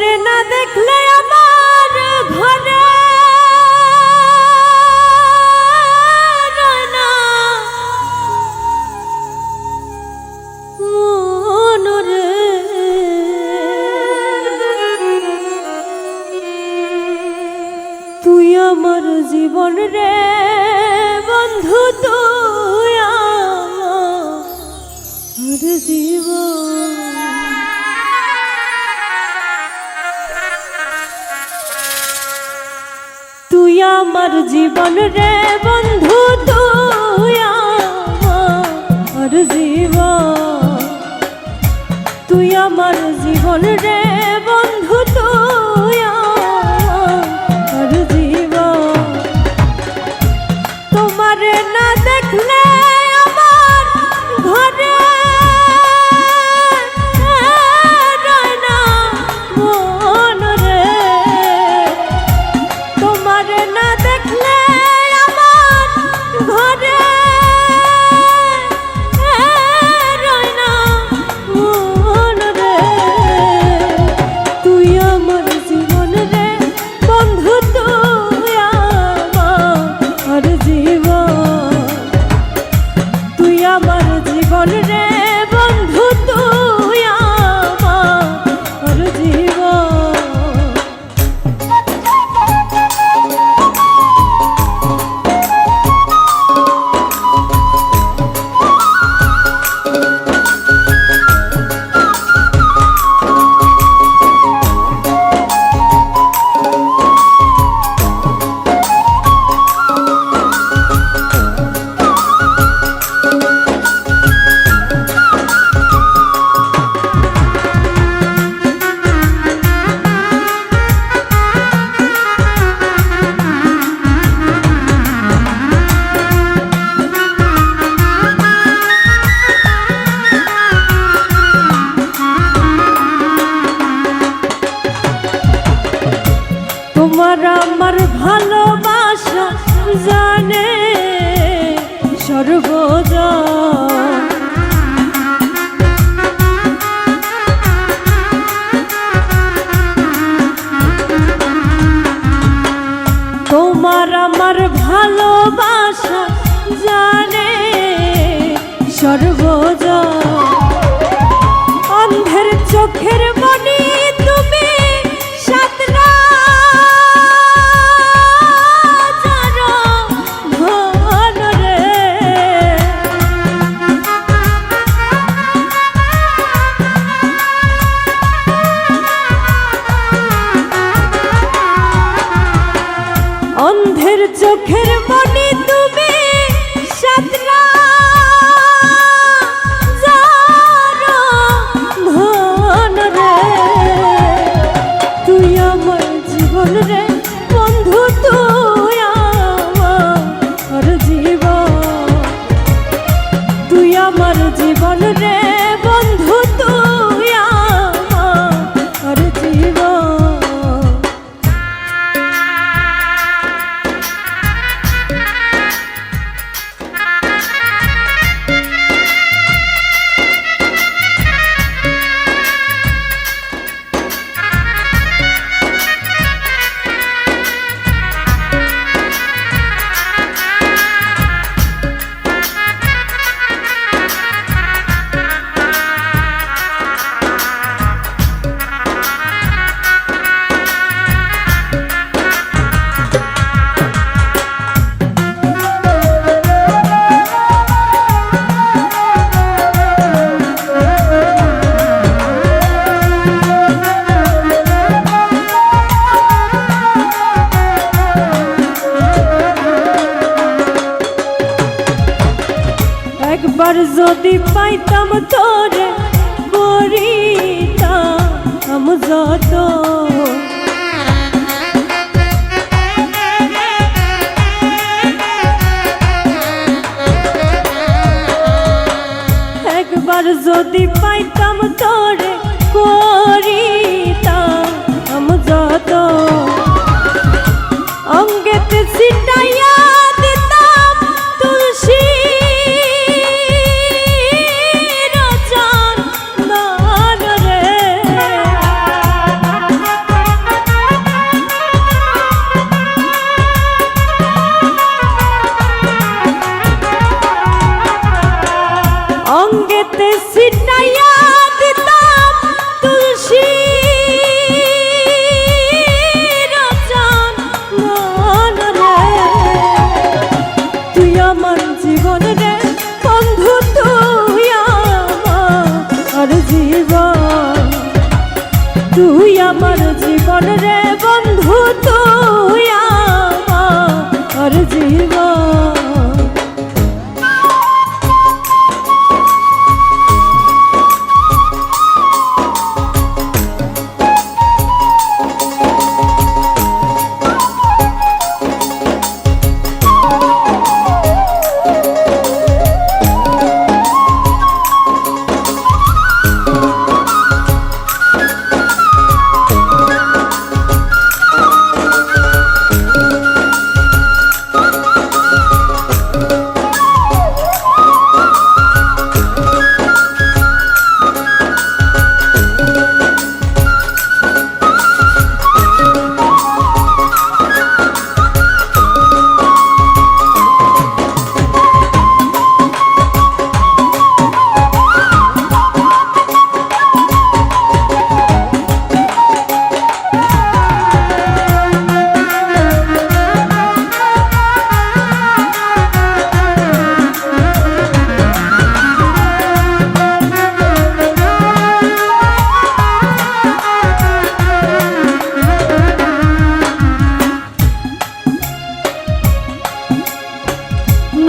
তোরে না দেখলে আমার ঘরে। তুই আমার জীবন রে বন্ধু তুই আমার জীবন। আমার জীবন রে বন্ধু। তোর জীবন রে বন্ধু একবার যদি পাইতাম তোরে করিতাম যত একবার যদি পাইতাম তোরে করি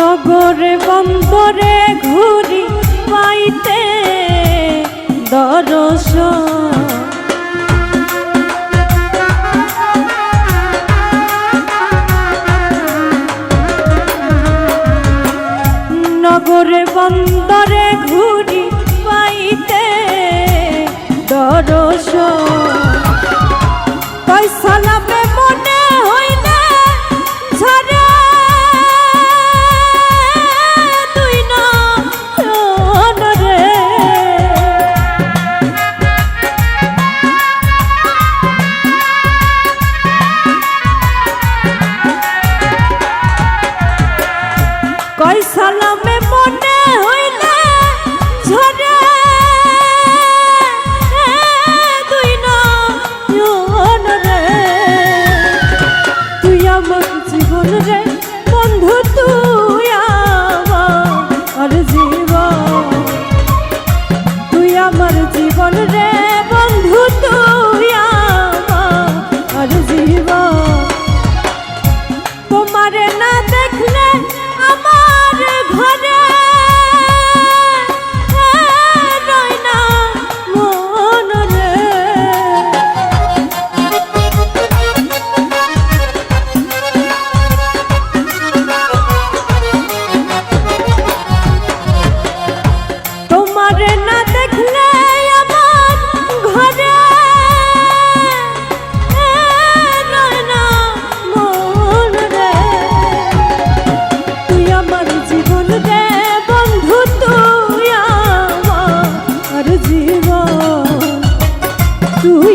নগরে বন্দরে ঘুরি পাইতে দর্শন নগরে বন্দরে ঘুরি পাইতে দরস। কয়সালা দেখলে আমার ঘরে तू